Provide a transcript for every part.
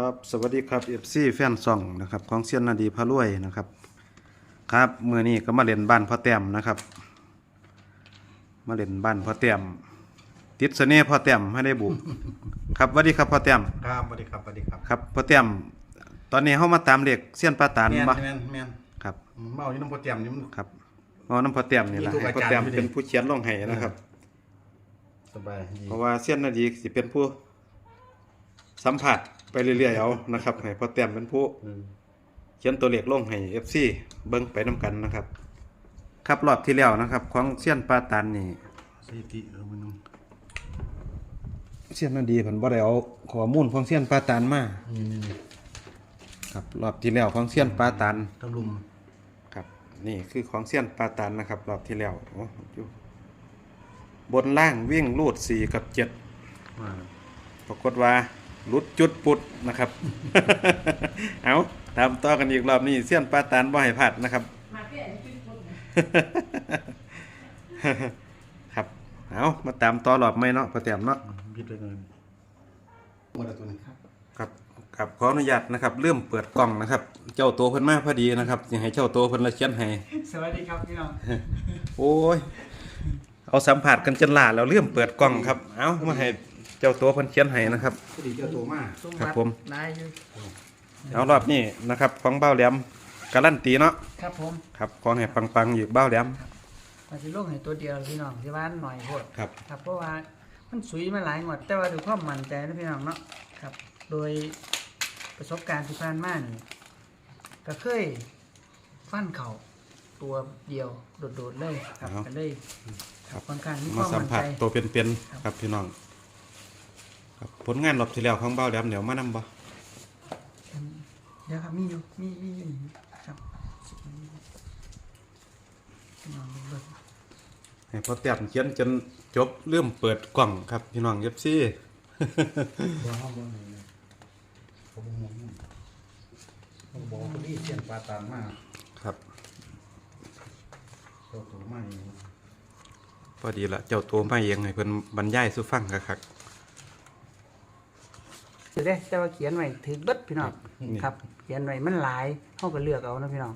ครับสวัสดีครับ FC แฟนซองนะครับของเซียนนาดีพารวยนะครับ ครับมือนี้ก็มาเล่นบ้านพ่อแต้มนะครับ มาเล่นบ้านพ่อแต้มติดเสน่ห์พ่อแต้มให้ได้บุครับสวัสดีครับพ่อแต้มครับสวัสดีครับสวัสดีครับครับพ่อแต้มตอนนี้เฮามาตามเลขเซียนปลาตานแม่นบ่แม่นแม่นครับเมาอยู่น้ำโปรเตียมนี่มัน ครับเอาน้ำพ่อแต้มนี่ล่ะมีทุกให้อาพ่อจารย์แต้มอยู่ดิ เป็นผู้เขียนลงให้นะครับ สบายดีเพราะว่าเซียนนาดีสิเป็นผู้สัมผัส ไปเรื่อยๆเอานะครับให้พ่อแต้มเป็นผู้อืมเขียนตัวเลขลงให้ FC เบิ่งไปนํกันนะครับ ครับรอบที่แล้วนะครับ ของเซียนปาตันนี่สถิติเออมันเซียนนาดีเพิ่นบ่ได้เอาข้อมูลของเซียนปาตันมานี่นี่นี่ครับรอบที่แล้วของเซียนปาตันตะลุมครับ นี่คือของเซียนปาตันนะครับ รอบที่แล้วโอ้อยู่บนล่างวิ่งลูด4กับ7มาปรากฏว่า หลุดจุดปุดนะครับ เอาตามต่อกันอีกรอบนี้เซียนปาตันบ่ให้พลาดนะครับ มาเปลี่ยนจุดปุ๊บนะครับ เอามาตามต่อรอบไม่เนาะประแตมเนาะบิดเลยเลยหมดแล้วตัวนี้ครับครับครับขออนุญาตนะครับเริ่มเปิดกล้องนะครับ เจ้าตัวเพิ่นมาพอดีนะครับสิให้เจ้าตัวเพิ่นละเขียนให้สวัสดีครับพี่น้องโอ้ยเอาสัมผัสกันจนลาแล้วเริ่มเปิดกล้องครับ เอามาให้ เจ้าตัวเพิ่นเขียนให้นะครับ พอดีเจ้าตัวมากส่งครับบัตผมลายอยู่เอารอบนี้นะครับของเบ้าแหลมการันตีเนาะครับผมครับของให้ปังๆอยู่เบ้าแหลมมาสิลงให้ตัวเดียวพี่น้องที่บ้านหน่อยโพดครับ ครับเพราะว่ามันสุยมาหลายงวดแต่ว่าด้วยความมั่นใจนะพี่น้องเนาะครับ โดยประสบการณ์ที่ผ่านมานี่ก็เคยฟันเข่าตัวเดียวโดดๆเลยครับก็เลยครับค่อนข้างมีคามมาวสัมมั่นผัสใจตัวเป็นๆครับพี่น้อง ครับผลงานรอบที่แล้วของเบ้าแหลมเดี๋ยวมานํบ่เดี๋ยวครับมีอยู่มีมีอยู่นี่ครับพี่น้องเบิ่งให้พอแต้มเขียนจนจบเริ่มเปิดกล้องครับพี่น้องเอฟซีตัวห้องบนนี่เขาบอกมองเขาบอกว่าพอดีเสียนปลาตานมากครับเจ้าตัวมากนี่พอดีละเจ้าตัวมาเองให้เพิ่นบรรยายสู่ฟังคักถื อได้แต่ว่าเขียนไว้ถือเบิดพี่น้องนี่ครับ เขียนไว้มันหลายเขาก็เลือกเอานะพี่น้อง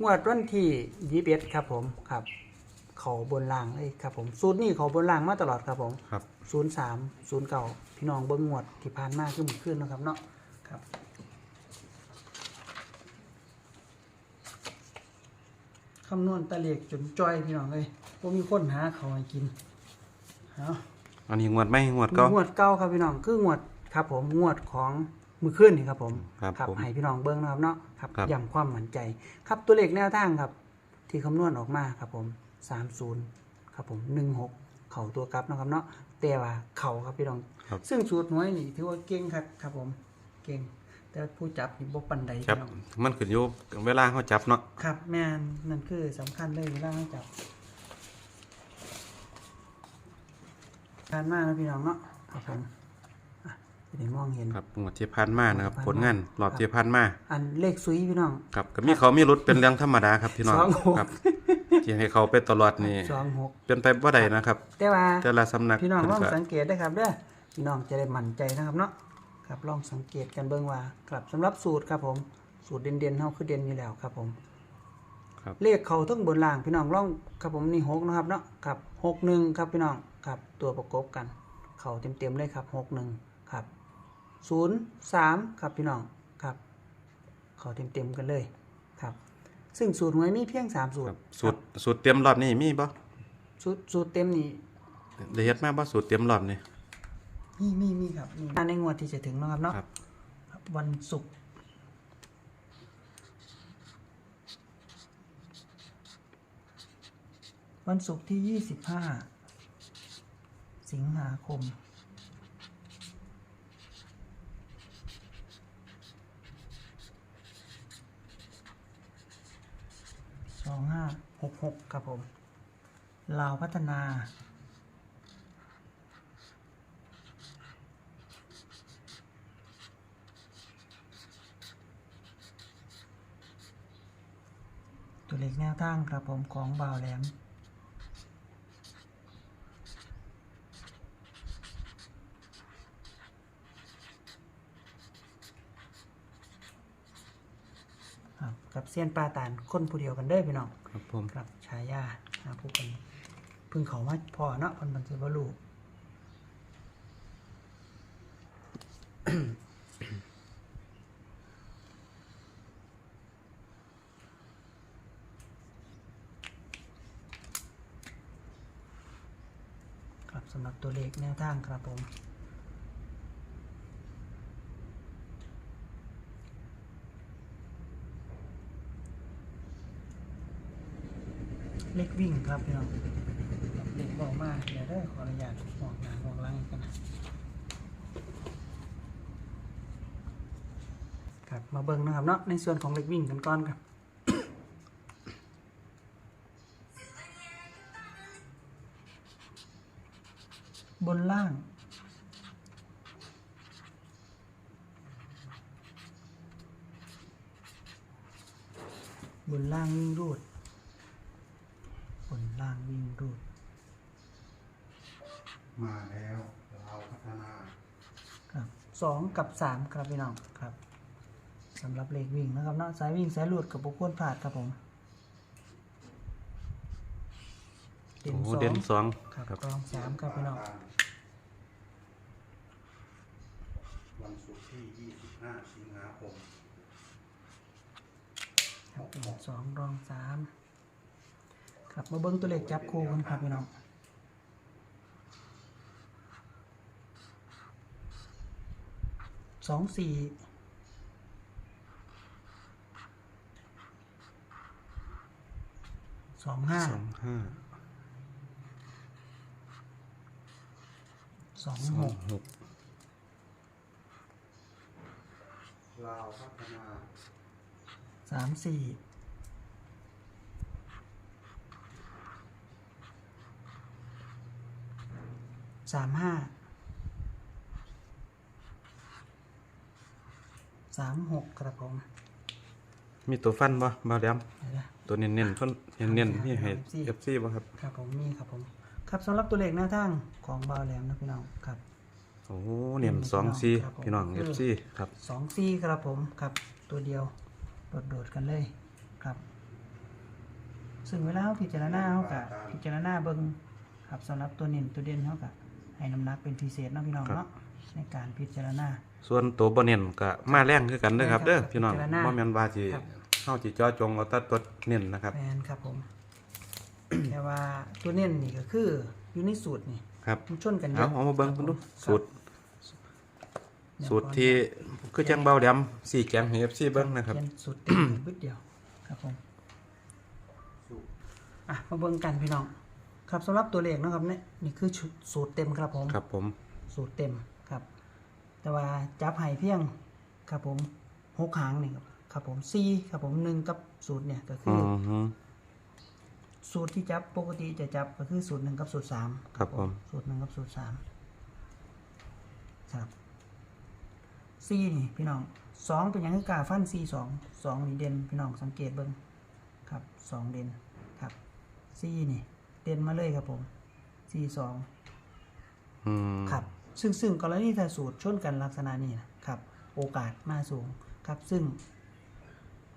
งวดวันที่ยี่สิบเอ็ดครับผมครับ เขาบนล่างเลยครับผมสูตรนี้เขาบนล่างมาตลอดครับผมๆครับศูนย์สามศูนย์เก่าพี่น้องเบิ้งงวดที่ผ่านมาขึ้นมือขึ้นนาะครับเนาะครับคำนวณตะเล็กจนจ้อยพี่น้องเลยพวมีคนหาเขาให้กินเอาอันนี้งวดไหม่งวดก็งวดเก้าครับพี่น้องคืองวด ครับผมงวดของมือขึ้นนี่ครับผมครับผมให้พี่น้องเบิ้งนะครับเนาะครับครับ ย้ำความมั่นใจ ครับตัวเลขแนวทางครับ ที่คำนวณออกมาครับผมสามศูนย์ครับผมหนึ่งหกเข่าตัวกลับนะครับเนาะแต่ว่าเข่าครับพี่น้อง ครับ ซึ่งสูตรหวยนี่ถือว่าเก่งครับครับผมเก่ง แต่ผู้จับนี่บ่ปันใดครับ พี่น้อง มันขึ้นอยู่กับเวลาเขาจับเนาะ ครับแม่นนั่นคือสำคัญเลยเวลาให้จับการมากนะพี่น้องเนาะครับผมอะ จะได้มองเห็น ครับงวดที่ผ่านมานะครับ ผลงานรอบครับที่ผ่านมาอันเลขซุยพี่น้อง ครับก็มีเขามีรุดเป็นเรื่องธรรมดาครับพี่น้องสองหก ครับที่ให้เขาไปตลอดนี่สองหกเป็นไปบ่ได้นะครับ แต่ว่า แต่ละสำนักพี่น้องเพิ่ลองก็สังเกตได้ครับเด้อพี่น้องจะได้มั่นใจนะครับเนาะครับลองสังเกตกันเบิ่งว่าครับสำหรับสูตรครับผม สูตรเด่นๆเฮาคือเด่นอยู่แล้วครับผม ครับ เลขเขาทั้งบนล่างพี่น้องลองครับผมนี่หกนะครับเนาะครับหกหนึ่งครับพี่น้องครับตัวประกบกัน เขาเต็มๆเลยครับหกหนึ่งครับ ศูนย์สามครับพี่น้องครับเขาเต็มๆกันเลยครับ ซึ่งสูตรหวยมีเพียงสามสูคตรัรบสูตรสูตรเตรียมรอบนี้มีบ่สูตรสูตรเต็มนี่ได้เฮ็ดมาบ่สูตรเตรียมรอบนี้มีมีมีครับมีในงวดที่จะถึงเนาะครับเนาะครับครับวันศุกร์วันศุกร์ที่ 25 สิงหาคม สองห้าหกหกครับผมลาวพัฒนา ตัวเลขแนวทางครับผมของบ่าวแหลม กับเซียนปลาตานคนผู้เดียวกันเด้อพี่น้องครับผมครับฉายานะผู้คนเพึ่งเขามาพอเนาะคนมันจะบ่รู้ครับสำหรับตัวเลขแนวทางครับผม เลขวิ่งครับพี่น้องครับเลขบอกมาเดี๋ยวได้ขออนุญาตบอกหน้าบอกหลังกันนะครับมาเบิ่งนะครับเนาะในส่วนของเลขวิ่งกันก่อนครับบนล่าง บนล่างวิ่งรูดบน ล่างวิ่งรูด มาแล้วเราพัฒนา ครับสองกับสามครับพี่น้องครับสำหรับเลขวิ่งนะครับเนาะสายวิ่งสายหลุดกับบุคคลผ่านครับผมเด่นโอ้สอเด่งนสองครับครับรองสามครับพี่น้องวันศุกร์ที่ 25 สิงหาคม ครับเด่นสองรองสาม ครับมาเบิ้งตัวเลขจับคู่กันครับพี่น้องสองสี่สองห้าสองห้าสองสอหงกหกลาวพัฒนาสามสี่ สามห้าสามหกครับผมมีตัวฟันบ่บ่แหลมเดี๋ยวนะ ตัวเน้นๆคนเน้นๆนี่ให้ครับ FC บ่ครับ ครับผมมีครับผม ครับสำหรับตัวเลขหน้าทางของเบาแหลมนะพี่น้องครับ โอ้เน้นสองสี่ครับผมพี่น้อง FC ครับ สองซี่ครับผมครับตัวเดียวโดดๆกันเลยครับ ซึ่งเวลาเราพิจารณาเขากะพิจารณาเบิงครับสำหรับตัวเน้นตัวเด่นเขากะ ให้น้ำหนักเป็นพิเศษเนาะพี่น้องครับ เนาะในการพิจารณา ส่วนตัวบ่เน้นก็มาแรงคือกันเด้อครับใช่เด้อครับพี่น้องพิจารณาบ่แม่นว่าสิครับ เฮาสิเจาะจงเอาแต่ตัวเน้นนะครับ แมนครับผม แต่ว่าตัวเน้นนี่ก็คืออยู่ในสูตรนี่ครับ มันชนกันเยเอาอะเอามาเบิ่งคเพิ่นบดูผมสูตรครับสูตรที่คือจังเบาแหลมสีแกงให้ FC เบิ่งนะครับ เขียนสูตรเต็ม บึดเดียวครับผมอะมาเบิ่งกันพี่น้อง ครับสำหรับตัวเลขเนาะครับเนี่ยนี่คือชุดสูตรเต็มครับผมครับผมสูตรเต็มครับ แต่ว่าจับไห้เพียงครับผมหกหางนี่ครับครับผมสี่ครับผมหนึ่งกับสูตรเนี่ยก็คืออืออฮึ สูตรที่จับปกติจะจับก็คือสูตรหนึ่งกับสูตรสามครับผม สูตรหนึ่งกับสูตรสามครับสี่นี่พี่น้องสองเป็นหยังคือกาฟันสี่สองสองนี่เด่นพี่น้องสังเกตเบิ้งครับสองเด่นครับสี่นี่ เด่นมาเลยครับผมสี่สองอืมครับ ซึ่งซึ่งกรณีถ้าสูตรชนกันลักษณะนี้นะครับ โอกาสมาสูงครับ ซึ่ง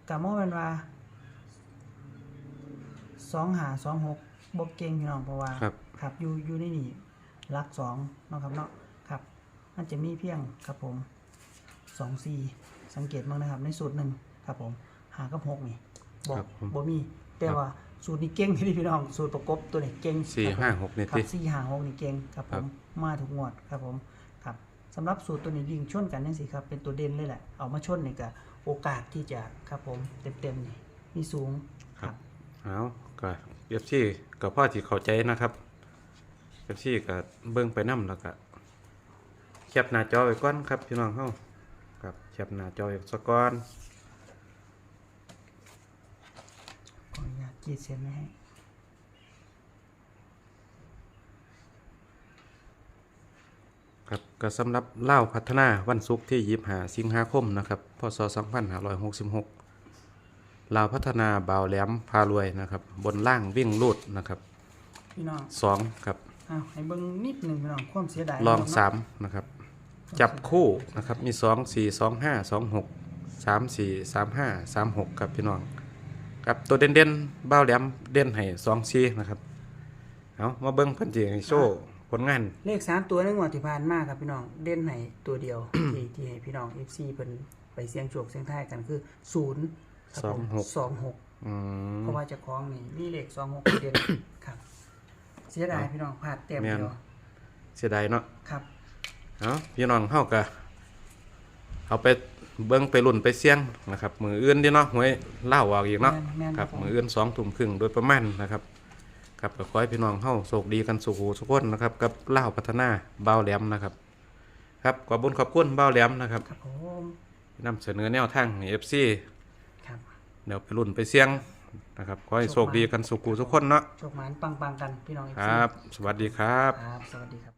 กับมอเป็นว่าสองหาสองหกบกเก่งพี่น้องเพราะว่าครับครับอยู่อยู่ในนี่ลักสองเนาะครับเนาะครับ มันจะมีเพียงครับผมสองสี่สังเกตบ้างนะครับ ในสูตรหนึ่งครับผมหากับหกนี่บอครักบผมบ่มี แต่ว่า สูตรนี้เก่งที่พี่น้อง สูตรประกบตัวนี้เก่งสี่ครับผมห้าหกนี่ครัติบสี่หางหกนี่เก่งครับผครัมบมาถูกงวดครับผมครับสำหรับสูตรตัวนี้ยิงชนกันนี่สิครับเป็นตัวเด่นเลยแหละเอามาชนนี่ก็โอกาสที่จะครับผมเต็มๆนี่มีสูงครับเอาก็เอฟซีก็พ่อที่เข้าใจนะครับเอฟซีก็เบิ่งไปนํแล้วก็แคปหน้าจอไว้ก่อนครับพี่น้องเฮาครับแคปหน้าจอไว้ซะก่อน ขออนุญาตจีดเส้นไว้ให้ครับก็สำหรับเล่าวพัฒนาวันศุกร์ที่25สิงหาคมนะครับพศ2566ลาวพัฒนาบ่าวแหลมพารวยนะครับ บนล่างวิ่งลูดนะครับพี่น้องสองครับอ้าวให้เบิ่งนิดหนึ่งพี่น้องความเสียดายลองเนะสามนะครับ จับคู่นะครับมีสองสี่สองห้าสองหกสามสี่สามห้าสามหกครับพี่น้อง ครับตัวเด่นเด่นๆเบ้าแหลมเด่นให้สองซีนะครับเอามาเบิ้งเพันจีให้โชว์ผลงาน เลขสามตัวในงวดที่ผ่านมาครับพี่น้องเด่นให้ตัวเดียว ที่ที่ให้พี่น้อง FC เพิ่นไปเสี่ยงโชคเสี่ยงทายกันคือศูนย์ครับผมสองหกสองหกอืม เพราะว่าเจะคล้าของนี่มีเลขสองหกเด่น ครับเสียดายพี่น้องพลาดเต็มแม่น เดียวเสียดายเนาะ ครับ เอาพี่น้องเฮากะเอาไป เบิ้งไปรุ่นไปเสี่ยงนะครับ มืออื่นเดิเนาะหวยเล่าออกอีกเนาะแม่นแม่นครับผม มืออื่นสองทุ่มครึ่งโดยประมาณนะครับครับก็ขอให้พี่น้องเฮาโชคดีกันสุขสุขคนนะครับกับเล่าวพัฒนาเบาวแหลมนะครับ ครับขอบคุญขอบคุณเบาวแหลมนะครับครับผมนำเสนอแนวทางให้ FC ครับเดี๋ยวไปรุ่นไปเสี่ยงนะครับขอให้โชคดีกันสุขสุขคนเนาะโชคหมานปังๆกันพี่น้องครับ สวัสดีครับ ครับ สวัสดีครับ